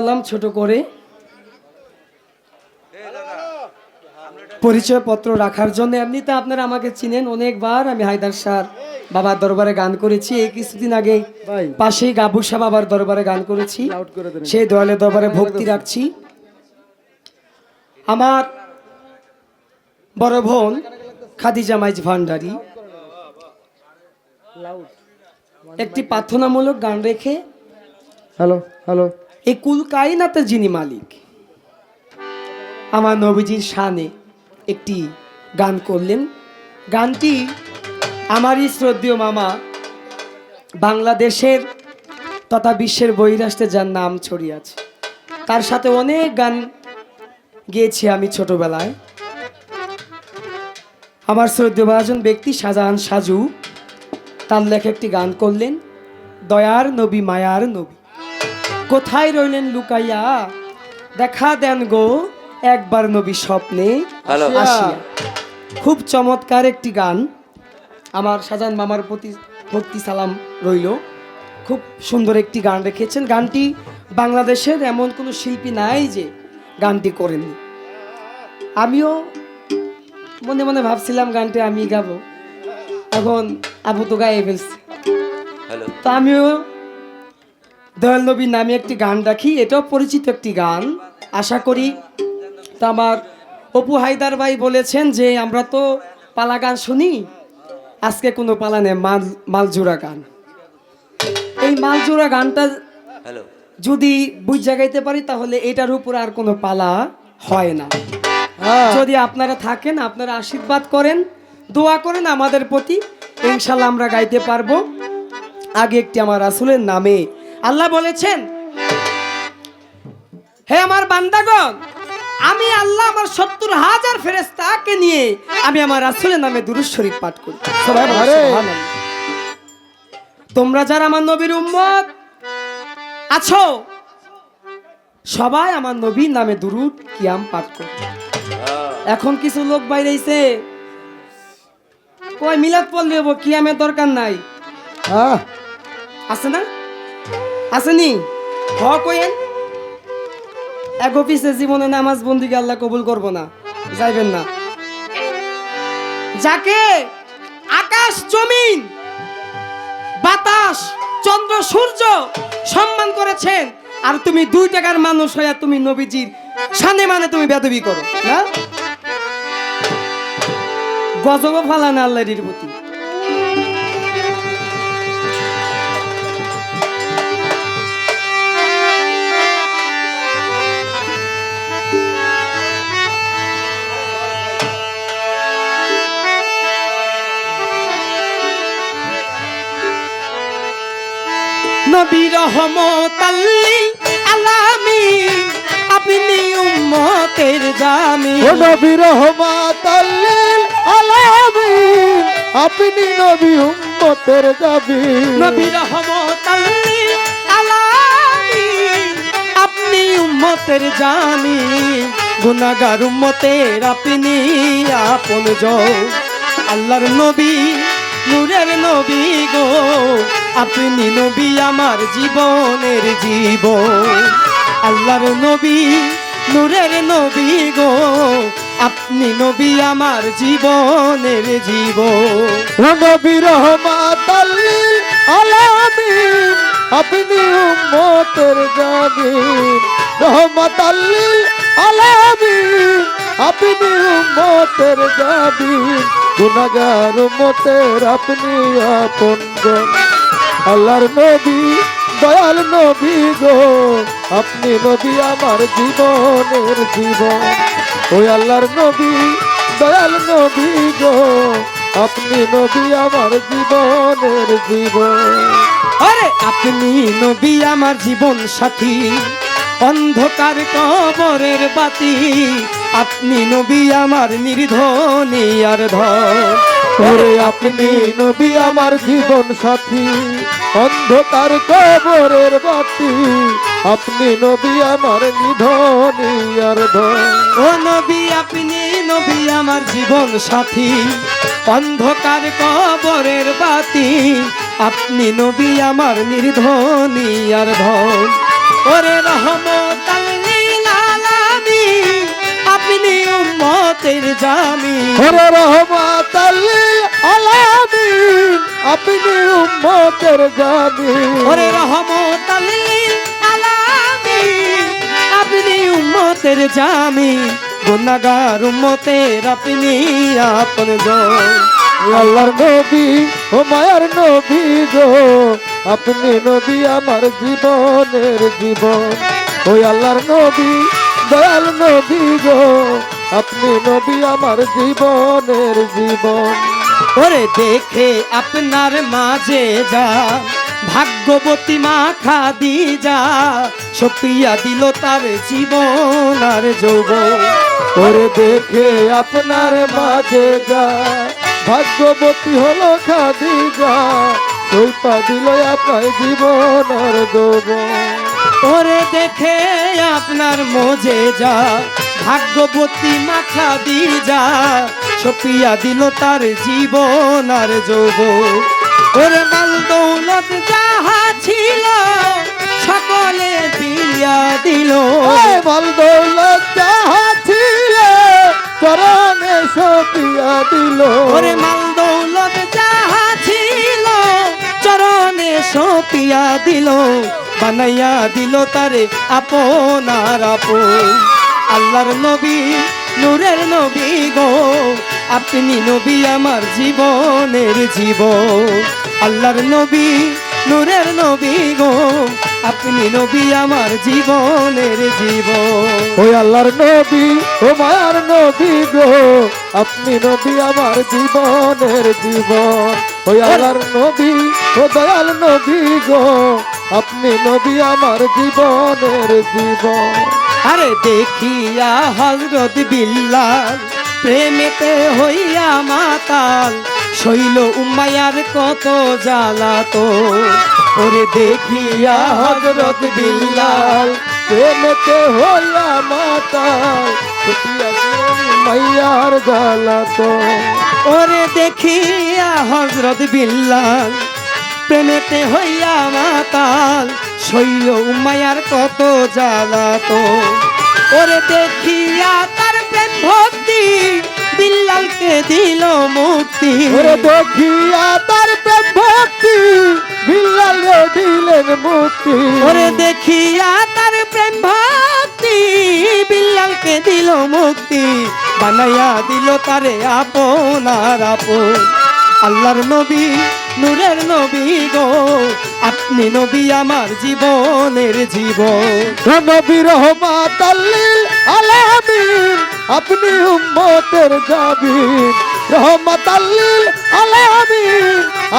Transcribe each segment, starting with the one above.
বললাম ছোট করে। পরিচয়পত্র রাখার জন্য। এমনিতে আপনারা আমাকে চিনেন অনেকবার আমি হায়দার স্যার বাবার দরবারে গান করেছি। এই কিছুদিন আগে পাশেই গাবুসা বাবার দরবারে গান করেছি। সেই দয়ালে দরবারে ভক্তি রাখছি। আমার বড় বোন খাদিজা মাইজ ভান্ডারি। একটি প্রার্থনামূলক গান রেখে হ্যালো হ্যালো এই কুল কায়নাতে যিনি মালিক। আমার নবীজির শানে একটি গান করলেন। গানটি আমারই শ্রদ্ধেয় মামা বাংলাদেশের তথা বিশ্বের বহিরাষ্ট্রে যার নাম ছড়িয়ে আছে তার সাথে অনেক গান গেয়েছি আমি ছোটবেলায়। আমার শ্রদ্ধেয় একজন ব্যক্তি শাহজাহান সাজু, তার লেখা একটি গান করলেন, দয়ার নবী, মায়ার নবী। কোথায় রইলেন লুকাইয়া? দেখা দেন গো একবার নবী স্বপ্নে। আসিয়া। খুব চমৎকার একটি গান। আমার শাহজাহান মামার প্রতি ভক্তি সালাম রইল। খুব সুন্দর একটি গান রেখেছেন। গানটি বাংলাদেশের এমন কোনো শিল্পী নাই যে গানটি করেননি। আমিও মনে মনে ভাবছিলাম গানটি আমি গাবো। এখন আবু তো গায়ে ফেলছি তো আমিও দয়াল নবীর নামে একটি গান রাখি এটাও পরিচিত একটি গান। আশা করি তা আমার অপু হায়দার ভাই বলেছেন যে আমরা তো পালা গান শুনি আজকে কোনো পালা নেই মাল মালজোড়া গান। এই মালজোড়া গানটা যদি বুঝ জাগাইতে পারি তাহলে এটার উপর আর কোনো পালা হয় না। হ্যাঁ। যদি আপনারা থাকেন আপনারা আশীর্বাদ করেন দোয়া করেন আমাদের প্রতি ইনশাল্লাহ আমরা গাইতে পারব। আগে একটি আমার রাসূলের নামে আল্লাহ বলেছেন হে আমার বান্দাগণ আমি আল্লাহ আমার সত্তর হাজার ফেরেস্তাকে নিয়ে আমি আমার রাসূলের নামে দুরুদ শরীফ পাঠ করি। তোমরা যারা আমার নবীর উম্মত আছো সবাই আমার নবীর নামে দুরুদ কিয়াম পাঠ করো। এখন কিছু লোক বাইরেছে কয় মিলাদ পড়লে কিয়ামের দরকার নাই। আছে না? আসেনি? হ এক অফিসে জীবনে নামাজ বন্দিকে আল্লাহ কবুল করব না। যাইবেন না। যাকে আকাশ, জমিন, বাতাস, চন্দ্র, সূর্য সম্মান করেছেন, আর তুমি দুই টাকার মানুষ হইয়া তুমি নবীজির সানে মানে তুমি বেদবি করো, না? গজব ফালান আল্লাহরির প্রতি রহমতাল্লি আলামিন আপনি উম্মতের জামি। ও নবী রহমাত আলামিন আপনি নবী উম্মতের যাবি নবী রহমতাল্লি আলামিন আপনি উম্মতের জামি। গুনাহগার উম্মতের আপনি আপন জন। আল্লাহর নবী নূরের নবী গো, আপনি নবী আমার জীবনের জীব। আল্লাহর নবী, নূরের নবী গো, আপনি নবী আমার জীবনের জীব। নবী রহমাত আলামিন, আপনি উম্মতের যাবি রহমাত আলামিন, আপনি উম্মতের যাবি গুনাহগার উম্মতের আপনি আপনজন আল্লাহর নবী, দয়াল নবী গো, আপনি নবী আমার জীবনের জীবন। ওই আল্লাহর নবী, দয়াল নবী গো, আপনি নবী আমার জীবনের জীবন। আরে, আপনি নবী আমার জীবন সাথী, অন্ধকার কবরের বাতি আপনি নবী আমার নির্ধনী আর ধরে আপনি নবী আমার জীবন সাথী। অন্ধকার কবরের বাতি। আপনি নবী আমার নিধনী আর ও নবী, আপনি নবী আমার জীবন সাথী। অন্ধকার কবরের বাতি। আপনি নবী আমার নির্ধনী আর ধন। ওরে রহমতাল্লিল উম্মতের জামি। ওরে রহমত আলামিন আপনি উম্মতের জামিন ওরে রহমতাল্লিল আলামিন আপনি উম্মতের জামি। গুনাহগার উম্মতের আপনি আপন আল্লাহর নবী ও মায়ার নবী গো আপনি নবী আমার জীবনের জীবন। ওই আল্লাহর নবী দয়াল নবী গো আপনি নবী আমার জীবনের জীবন। ওরে দেখে আপনার মাঝে যা ভাগ্যবতী মা খাদি যা সপিয়া দিল তার জীবন আর যৌবন। ওরে দেখে আপনার মাঝে যা ভাগ্যবতী হলো খাদিজা সৈপা দিল আপনার জীবন আর যৌবন। ওরে দেখে আপনার মজে যা ভাগ্যবতী মাখা দি যা সপিয়া দিল তার জীবন আর যৌব ওরে মাল দৌলত যাহা ছিল সকলে দিয়া দিল। মাল দৌলত যাহা ছিল চরণে সপিয়া দিল। ওরে মাল দৌলত যাহা ছিল চরণে সপিয়া দিল। বানাইয়া দিল তারে আপনার আপন। আল্লাহর নবী, নূরের নবী গো, আপনি নবী আমার জীবনের জীবন আল্লাহর নবী, নূরের নবী গো, আপনি নবী আমার জীবনের জীবন ওই আল্লাহর নবী ও মায়ার নবী গো, আপনি নবী আমার জীবনের জীবন ওই আল্লাহর নবী, ও দয়াল নবী গো আপনি নবী আমার জীবনের জীবন। আরে দেখিয়া হজরত বিল্লাল প্রেমেতে হইয়া মাতাল শৈল উমায়ার কত জ্বালাতো ওরে দেখিয়া হজরত বিল্লাল প্রেমেতে হইয়া মাতা মাইয়ার জ্বালাতো ওরে দেখিয়া হজরত বিল্লাল প্রেমেতে হইয়া মাতাল শৈল উম্মায়ার কত জ্বালাতো ওরে দেখিয়া তার প্রেম ভক্তি বিল্লালকে দিল মুক্তি। ওরে দেখিয়া তার প্রেম ভক্তি বিল্লাল দিলেন মুক্তি। ওরে দেখিয়া তার প্রেম ভক্তি বিল্লালকে দিল মুক্তি। বানাইয়া দিল তারে আপনার আপন। আল্লাহর নবী নূরের নবী গো, আপনি নবী আমার জীবনের জীবন। নবী আপনি উম্মতের জাবিন। আল্লিল আলামিন,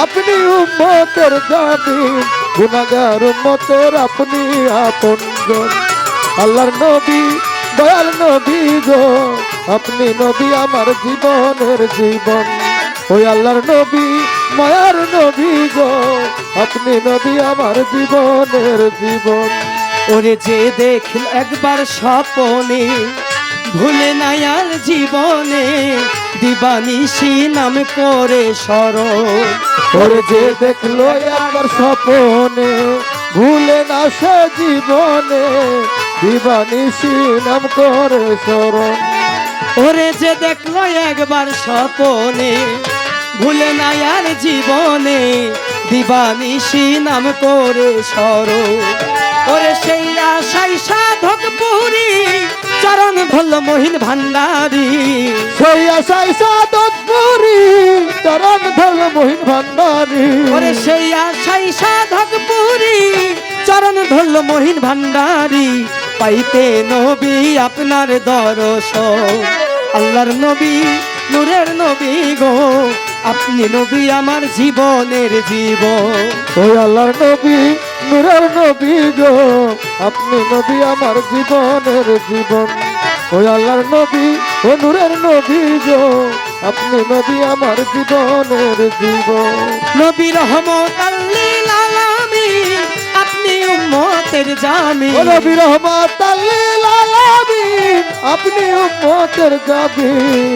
আপনি উম্মতের জাবিন। গুনাহগার উম্মতের আপনি আপনজন আল্লাহর নবী, দয়াল নবী গো, আপনি নবী আমার জীবনের জীবন। ওই আল্লাহর নবী মায়ার নবী গো। আপনি নবী আমার জীবনের জীবন। ওরে যে দেখল একবার স্বপনে ভুলে নাই আর জীবনে দিবানিশি নাম করে স্মরণ। ওরে যে দেখল আমার স্বপনে ভুলে না সে জীবনে দিবানিসি নাম করে স্মরণ। ওরে যে দেখল একবার স্বপনে ভুলে নাই আর জীবনে। দিবানিশি নাম করে স্মরণ। ওরে সেই আশাই সাধক পুরী চরণ ধরল মহিন ভান্ডারি। সেই আশাই সাধক পুরি চরণ ধল মহিন ভান্ডারি। ওরে সেই আশাই সাধক পুরী চরণ ধরল মহিন ভান্ডারি। পাইতে নবী আপনার দরস আল্লাহর নবী নূরের নবী গো আপনি নবী আমার জীবনের জীব ওই আল্লাহর নবী নূরের নবী গো আপনি নবী আমার জীবনের জীবন। ওই আল্লাহর নবী ও নূরের নবী গো আপনি নবী আমার জীবনের জীবন। নবী রহমত আল্লিল আলামিন আপনি উম্মতের জামি ও নবী রহমত আল্লিল আলামিন আপনি উম্মতের গাবি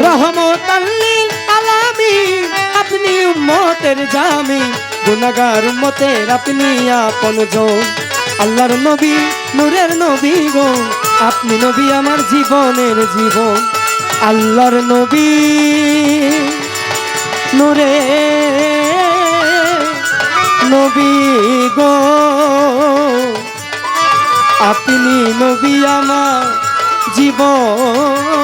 রহমত আল্লিল আলামিন আপনি উম্মতের জামি। গুনাগার উম্মতের আপনি আপন জন। আল্লাহর নবী, নূরের নবী গো, আপনি নবী আমার জীবনের জীবন। আল্লাহর নবী, নূরে নবী গো, আপনি নবী আমার জীবনের